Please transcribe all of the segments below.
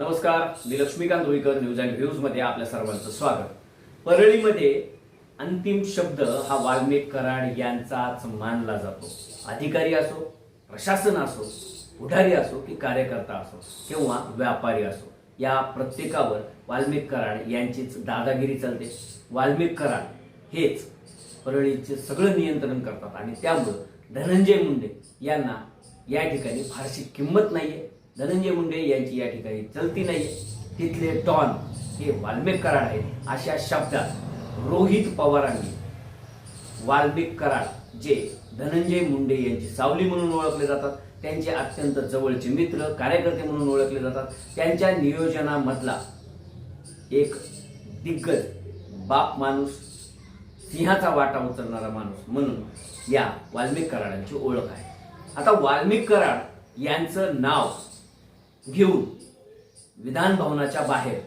नमस्कार मी Laxmikant Ruikar news and व्ह्यूजमध्ये आपल्या सर्वांचं स्वागत. परळीमध्ये अंतिम शब्द हा वाल्मिक कराड यांचाच मानला जातो. अधिकारी असो प्रशासन असो पुढारी असो की कार्यकर्ता असो किंवा व्यापारी असो या प्रत्येकावर वाल्मिक कराड यांचीच दादागिरी चालते. वाल्मिक कराड हेच परळीचे सगळं नियंत्रण करतात आणि त्यामुळं धनंजय मुंडे यांना या ठिकाणी फारशी किंमत नाहीये. धनंजय मुंडे यांची या ठिकाणी चलती नाही तिथले डॉन हे वाल्मिक कराड आहेत. अशा शब्दात रोहित पवारांनी वाल्मिक कराड जे धनंजय मुंडे यांची सावली म्हणून ओळखले जातात त्यांचे अत्यंत जवळचे मित्र कार्यकर्ते म्हणून ओळखले जातात. त्यांच्या नियोजनामधला एक दिग्गज बाप माणूस सिंहाचा वाटा उचलणारा माणूस म्हणून या वाल्मिक कराडांची ओळख आहे. आता वाल्मिक कराड यांचं नाव घेऊन विधान भवनाच्या बाहेर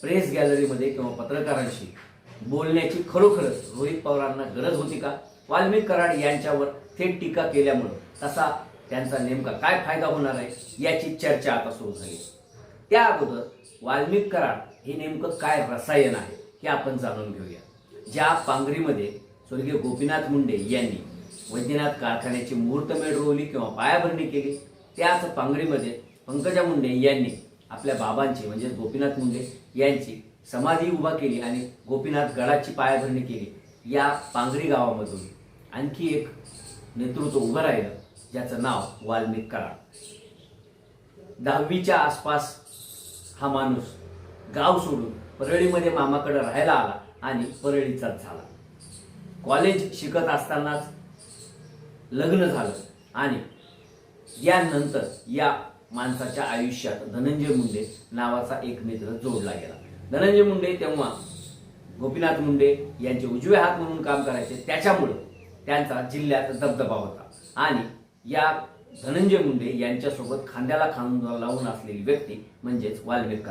प्रेस गॅलरीमध्ये किंवा पत्रकारांशी बोलण्याची खरोखरच रोहित पवारांना गरज होती का? वाल्मिक कराड यांच्यावर थेट टीका केल्यामुळं तसा त्यांचा नेमका काय फायदा होणार आहे याची चर्चा आता सुरू झाली. त्या अगोदर वाल्मिक कराड हे नेमकं काय रसायन आहे हे आपण जाणून घेऊया. ज्या पांगरीमध्ये स्वर्गीय गोपीनाथ मुंडे यांनी वैद्यनाथ कारखान्याची मुहूर्तमेढ रोवली किंवा पायाभरणी केली त्याच पांगरीमध्ये पंकजा मुंडे यांनी आपल्या बाबांची म्हणजे गोपीनाथ मुंडे यांची समाधी उभा केली आणि गोपीनाथ गडाची पायाभरणी केली. या पांगरी गावामधून आणखी एक नेतृत्व उभं राहिलं ज्याचं नाव वाल्मिक कराड दहावीच्या आसपास हा माणूस गाव सोडून परळीमध्ये मामाकडे राहायला आला आणि परळीचाच झाला. कॉलेज शिकत असतानाच लग्न झालं आणि यानंतर या माणसाच्या आयुष्यात धनंजय मुंडे नावाचा एक मित्र जोडला गेला. धनंजय मुंडे तेव्हा गोपीनाथ मुंडे यांचे उजवे हात म्हणून काम करायचे. त्याच्यामुळं त्यांचा जिल्ह्यात दबदबा होता. आणि या धनंजय मुंडे यांच्यासोबत खांद्याला खांदा लावून असलेली व्यक्ती म्हणजेच वाल्मिक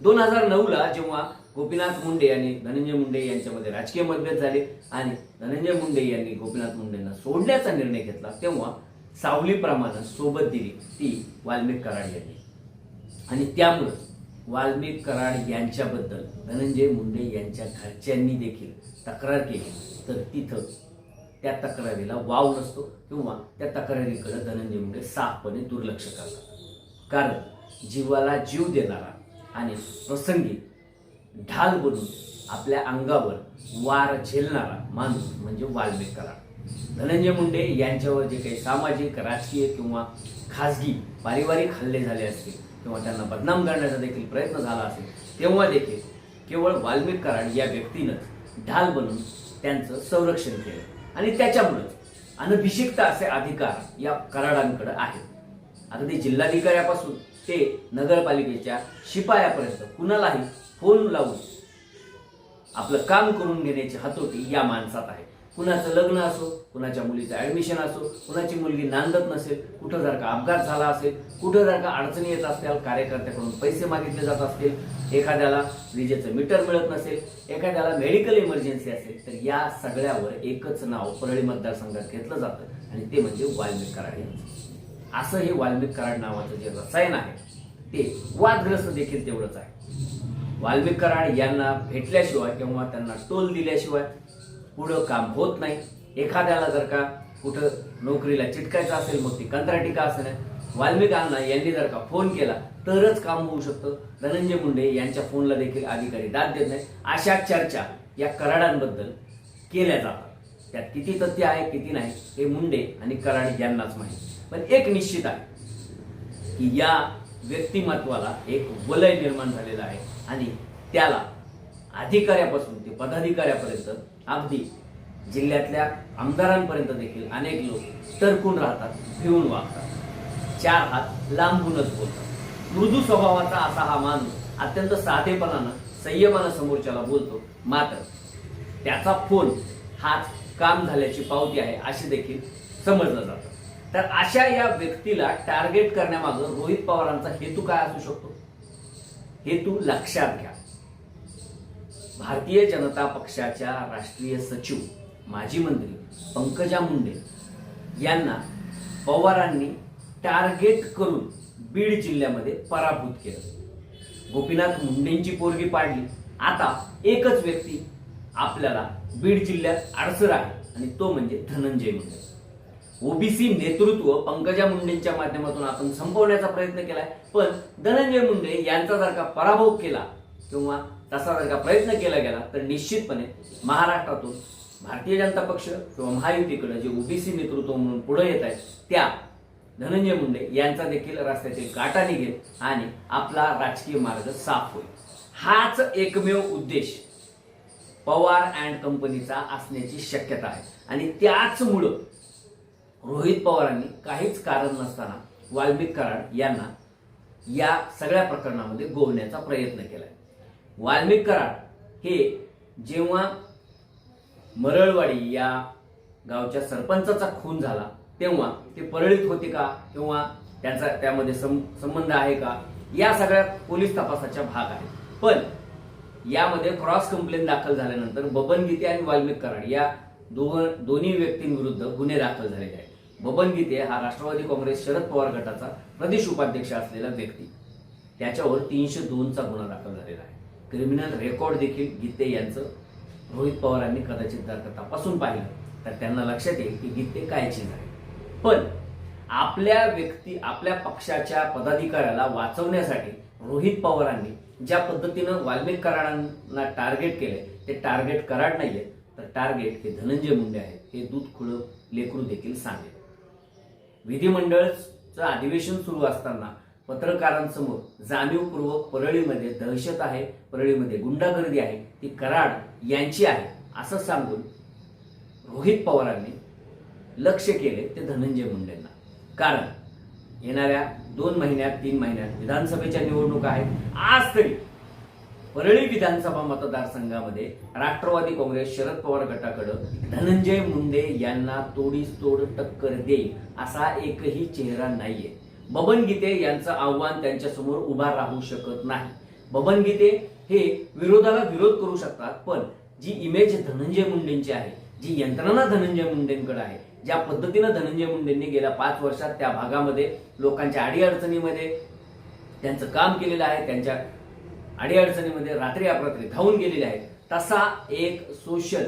दोन हजार नऊला जेव्हा गोपीनाथ मुंडे आणि धनंजय मुंडे यांच्यामध्ये राजकीय मतभेद झाले आणि धनंजय मुंडे यांनी गोपीनाथ मुंडेंना सोडण्याचा निर्णय घेतला तेव्हा सावलीप्रमाणे सोबत दिली ती वाल्मिक कराड यांनी. आणि त्यामुळं वाल्मिक कराड यांच्याबद्दल धनंजय मुंडे यांच्या घरच्यांनी देखील तक्रार केली. तर तिथं त्या तक्रारीला वाव नसतो किंवा त्या तक्रारीकडे धनंजय मुंडे साफपणे दुर्लक्ष करतात. कारण जीवाला जीव देणारा आणि प्रसंगी ढाल बनून आपल्या अंगावर वार झेलणारा माणूस म्हणजे वाल्मिक कराड. धनंजय मुंडे यांच्यावर जे काही सामाजिक राजकीय किंवा खाजगी पारिवारिक हल्ले झाले असतील किंवा त्यांना बदनाम करण्याचा देखील प्रयत्न झाला असेल तेव्हा देखील केवळ वाल्मिक कराड या व्यक्तीनंच ढाल बनून त्यांचं संरक्षण केलं. आणि त्याच्यामुळेच अनभिषिक्त असे अधिकार या कराडांकडे आहेत. अगदी जिल्हाधिकाऱ्यापासून ते नगरपालिकेच्या शिपायापर्यंत कुणालाही फोन लावून आपलं काम करून घेण्याची हातोटी या माणसात आहे. कुणाचं लग्न असो कुणाच्या मुलीचं ऍडमिशन असो कुणाची मुलगी नांदत नसेल कुठं जर का अपघात झाला असेल कुठं जर का अडचणी येत असतील कार्यकर्त्याकडून पैसे मागितले जात असतील एखाद्याला विजेचं मीटर मिळत नसेल एखाद्याला मेडिकल इमर्जन्सी असेल तर या सगळ्यावर एकच नाव परळी मतदारसंघात घेतलं जातं. आणि ते म्हणजे वाल्मिक कराड यांचं. असं हे वाल्मिक कराड नावाचं जे रसायन आहे ते वादग्रस्त देखील तेवढंच आहे. वाल्मिक कराड यांना भेटल्याशिवाय किंवा त्यांना टोल दिल्याशिवाय पुढं काम होत नाही. एखाद्याला जर का कुठं नोकरीला चिटकायचं असेल मग ती कंत्राटी का असेल वाल्मिकांना यांनी जर का फोन केला तरच काम होऊ शकतं. धनंजय मुंडे यांच्या फोनला देखील अधिकारी दाद देत नाही अशा चर्चा या कराडांबद्दल केल्या जातात. त्यात किती तथ्य आहे किती नाही हे मुंडे आणि कराड यांनाच माहीत. पण एक निश्चित आहे की या व्यक्तिमत्वाला एक वलय निर्माण झालेलं आहे आणि त्याला अधिकाऱ्यापासून ते पदाधिकाऱ्यापर्यंत अगदी जिल्ह्यातल्या आमदारांपर्यंत देखील अनेक लोक तरकून राहतात भिवून वागतात. चार हात लांबूनच बोलतात. मृदू स्वभावाचा असा हा माणूस अत्यंत साधेपणानं संयमानं समोरच्याला बोलतो मात्र त्याचा फोन हाच काम झाल्याची पावती आहे अशी देखील समजलं जातं. तर अशा या व्यक्तीला टार्गेट करण्यामागं रोहित पवारांचा हेतू काय असू शकतो? हेतू लक्षात घ्या. भारतीय जनता पक्षाच्या राष्ट्रीय सचिव माजी मंत्री पंकजा मुंडे यांना पवारांनी टार्गेट करून बीड जिल्ह्यामध्ये पराभूत केलं. गोपीनाथ मुंडेंची पोरगी पाडली. आता एकच व्यक्ती आपल्याला बीड जिल्ह्यात अडसर आहे आणि तो म्हणजे धनंजय मुंडे. ओबीसी नेतृत्व पंकजा मुंडेंच्या माध्यमातून आपण संपवण्याचा प्रयत्न केलाय पण धनंजय मुंडे यांचा जर का पराभव केला किंवा तसा जर का प्रयत्न केला गेला तर निश्चितपणे महाराष्ट्रातून भारतीय जनता पक्ष किंवा महायुतीकडे जे ओबीसी नेतृत्व म्हणून पुढे येत आहेत त्या धनंजय मुंडे यांचा देखील रस्त्यातील गाठा निघेल आणि आपला राजकीय मार्ग साफ होईल. हाच एकमेव उद्देश पवार अँड कंपनीचा असण्याची शक्यता आहे. आणि त्याचमुळं रोहित पवारांनी काहीच कारण नसताना वाल्मिक कराड यांना या सगळ्या प्रकरणामध्ये गोवण्याचा प्रयत्न केला वाल्मिक कराड हे जेव्हा मरळवाडी या गावच्या सरपंचाचा खून झाला तेव्हा ते परळीत होते का? किंवा त्यांचा त्यामध्ये सं- संबंध आहे का? या सगळ्या पोलीस तपासाच्या भाग आहेत. पण यामध्ये क्रॉस कंप्लेंट दाखल झाल्यानंतर बबन गीते आणि वाल्मिक कराड या दोन दोन्ही व्यक्तींविरुद्ध गुन्हे दाखल झालेले आहेत. बबन गीते हा राष्ट्रवादी काँग्रेस शरद पवार गटाचा प्रदेश उपाध्यक्ष असलेला व्यक्ती. त्याच्यावर तीनशे दोनचा गुन्हा दाखल झालेला आहे. क्रिमिनल रेकॉर्ड देखील गीते यांचं रोहित पवारांनी कदाचित जर का तपासून पाहिलं तर त्यांना लक्षात येईल की गीते काय चीज आहे पण आपल्या व्यक्ती आपल्या पक्षाच्या पदाधिकाऱ्याला वाचवण्यासाठी रोहित पवारांनी ज्या पद्धतीनं वाल्मिक कराडांना टार्गेट केलंय ते टार्गेट कराड नाहीये तर टार्गेट हे धनंजय मुंडे आहेत हे दूध खुळं लेकरू देखील सांगेल. विधिमंडळचं अधिवेशन सुरू असताना पत्रकारांसमोर जाणीवपूर्वक परळीमध्ये दहशत आहे परळीमध्ये गुंडागर्दी आहे ती कराड यांची आहे असं सांगून रोहित पवारांनी लक्ष केले ते धनंजय मुंडेंना. कारण येणाऱ्या दोन महिन्यात तीन महिन्यात विधानसभेच्या निवडणुका आहेत. आज तरी परळी विधानसभा मतदारसंघामध्ये राष्ट्रवादी काँग्रेस शरद पवार गटाकडं धनंजय मुंडे यांना तोडीस तोड टक्कर देईल असा एकही चेहरा नाहीये. बबन गीते यांचं आव्हान त्यांच्यासमोर उभा राहू शकत नाही. बबन गीते हे विरोधाला विरोध करू शकतात पण जी इमेज धनंजय मुंडेंची आहे जी यंत्रणा धनंजय मुंडेंकडे आहे ज्या पद्धतीनं धनंजय मुंडेंनी गेल्या पाच वर्षात त्या भागामध्ये लोकांच्या अडीअडचणीमध्ये त्यांचं काम केलेलं आहे त्यांच्या अडीअडचणीमध्ये रात्री अपरात्री धावून गेलेले आहेत तसा एक सोशल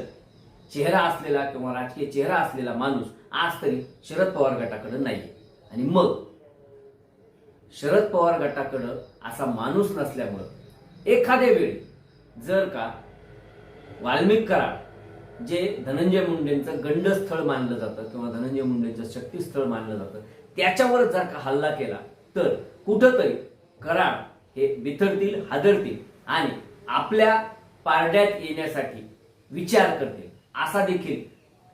चेहरा असलेला किंवा राजकीय चेहरा असलेला माणूस आज तरी शरद पवार गटाकडे नाही आणि मग शरद पवार गटाकडं असा माणूस नसल्यामुळं एखाद्या वेळी जर का वाल्मिक कराड जे धनंजय मुंडेंचं गंडस्थळ मानलं जातं किंवा धनंजय मुंडेंचं शक्तीस्थळ मानलं जातं त्याच्यावर जर का हल्ला केला तर कुठंतरी कराड हे बिथरतील हादरतील आणि आपल्या पारड्यात येण्यासाठी विचार करतील. असा देखील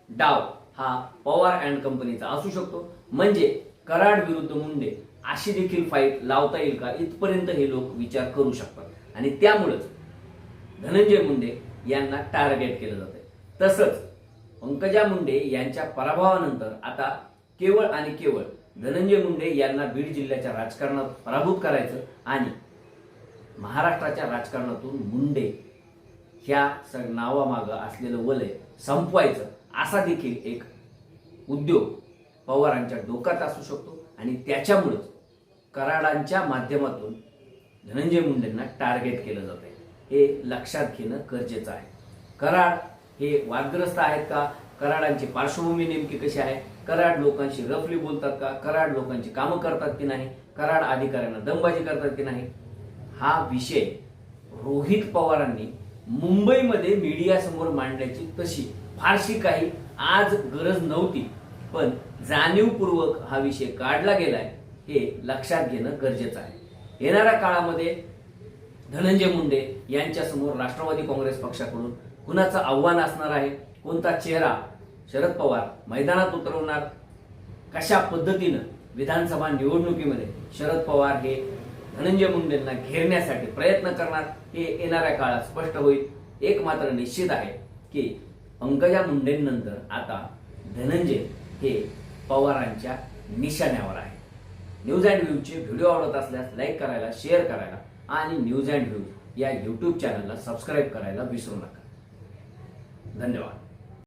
डाव हा पवार अँड कंपनीचा असू शकतो. म्हणजे कराड विरुद्ध मुंडे अशी देखील फाईट लावता येईल का? इथपर्यंत हे लोक विचार करू शकतात. आणि त्यामुळेच धनंजय मुंडे यांना टार्गेट केलं जात आहे तसंच पंकजा मुंडे यांच्या पराभवानंतर आता केवळ आणि केवळ धनंजय मुंडे यांना बीड जिल्ह्याच्या राजकारणात पराभूत करायचं आणि महाराष्ट्राच्या राजकारणातून मुंडे ह्या स- नावामागं असलेलं वलय संपवायचं असा देखील एक उद्योग पवारांच्या डोक्यात असू शकतो. आणि त्याच्यामुळंच कराडांच्या माध्यमातून धनंजय मुंडेंना टार्गेट केलं जात आहे हे लक्षात घेणं गरजेचं आहे. कराड हे वादग्रस्त आहेत का? कराडांची पार्श्वभूमी नेमकी कशी आहे? कराड लोकांशी रफली बोलतात का? कराड लोकांची कामं करतात की नाही? कराड अधिकाऱ्यांना दमबाजी करतात की नाही? हा विषय रोहित पवारांनी मुंबईमध्ये मीडियासमोर मांडण्याची तशी फारशी काही आज गरज नव्हती. पण जाणीवपूर्वक हा विषय काढला गेलाय हे लक्षात घेणं गरजेचं आहे. येणाऱ्या काळामध्ये धनंजय मुंडे यांच्यासमोर राष्ट्रवादी काँग्रेस पक्षाकडून कुणाचं आव्हान असणार आहे? कोणता चेहरा शरद पवार मैदानात उतरवणार? कशा पद्धतीनं विधानसभा निवडणुकीमध्ये शरद पवार हे धनंजय मुंडेंना घेरण्यासाठी प्रयत्न करणार हे येणाऱ्या काळात स्पष्ट होईल. एक मात्र निश्चित आहे की पंकजा मुंडेंनंतर आता धनंजय हे पवारांच्या निशाण्यावर आहे. न्यूज अँड व्ह्यूचे व्हिडिओ आवडत असल्यास लाईक करायला शेअर करायला आणि न्यूज अँड व्ह्यू या यूट्यूब चॅनलला सबस्क्राईब करायला विसरू नका. धन्यवाद.